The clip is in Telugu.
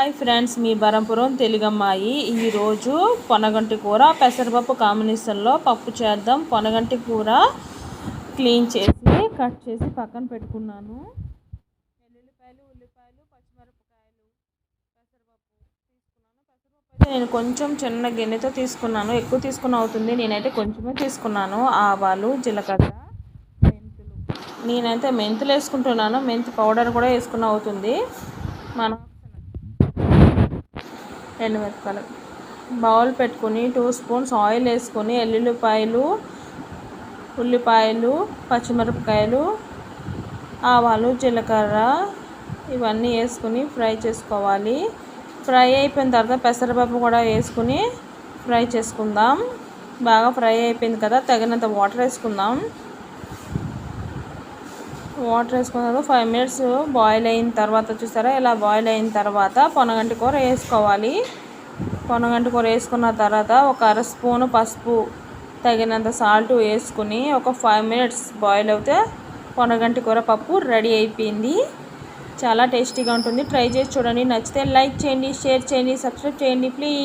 హాయ్ ఫ్రెండ్స్ మీ బరంపురం తెలుగమ్మాయి. ఈరోజు పొనగంటి కూర పెసరపప్పు కాంబినేషన్లో పప్పు చేద్దాం. పొనగంటి కూర క్లీన్ చేసి కట్ చేసి పక్కన పెట్టుకున్నాను. వెల్లుల్లిపాయలు ఉల్లిపాయలు పచ్చిమిరపకాయలు పెసరపప్పు తీసుకున్నాను. పెసరపప్పు అయితే నేను కొంచెం చిన్న గిన్నెతో తీసుకున్నాను. ఎక్కువ తీసుకున్న అవుతుంది. నేనైతే కొంచెమే తీసుకున్నాను. ఆవాలు జీలకర్ర మెంతులు. నేనైతే మెంతులు వేసుకుంటున్నాను. మెంతి పౌడర్ కూడా వేసుకున్న అవుతుంది. మనం ఎండుమిరపకాయలు. బౌల్ పెట్టుకుని టూ స్పూన్స్ ఆయిల్ వేసుకొని ఎల్లుల్లిపాయలు ఉల్లిపాయలు పచ్చిమిరపకాయలు ఆవాలు జీలకర్ర ఇవన్నీ వేసుకుని ఫ్రై చేసుకోవాలి. ఫ్రై అయిపోయిన తర్వాత పెసరపప్పు కూడా వేసుకుని ఫ్రై చేసుకుందాం. బాగా ఫ్రై అయిపోయింది కదా తగినంత వాటర్ వేసుకుందాం. వాటర్ వేసుకున్న తర్వాత ఫైవ్ మినిట్స్ బాయిల్ అయిన తర్వాత చూసారా? ఇలా బాయిల్ అయిన తర్వాత పొనగంటి కూర వేసుకోవాలి. పొనగంటి కూర వేసుకున్న తర్వాత ఒక అర స్పూను పసుపు తగినంత సాల్ట్ వేసుకుని ఒక ఫైవ్ మినిట్స్ బాయిల్ అవుతే పొనగంటి కూర పప్పు రెడీ అయిపోయింది. చాలా టేస్టీగా ఉంటుంది. ట్రై చేసి చూడండి. నచ్చితే లైక్ చేయండి షేర్ చేయండి సబ్స్క్రైబ్ చేయండి ప్లీజ్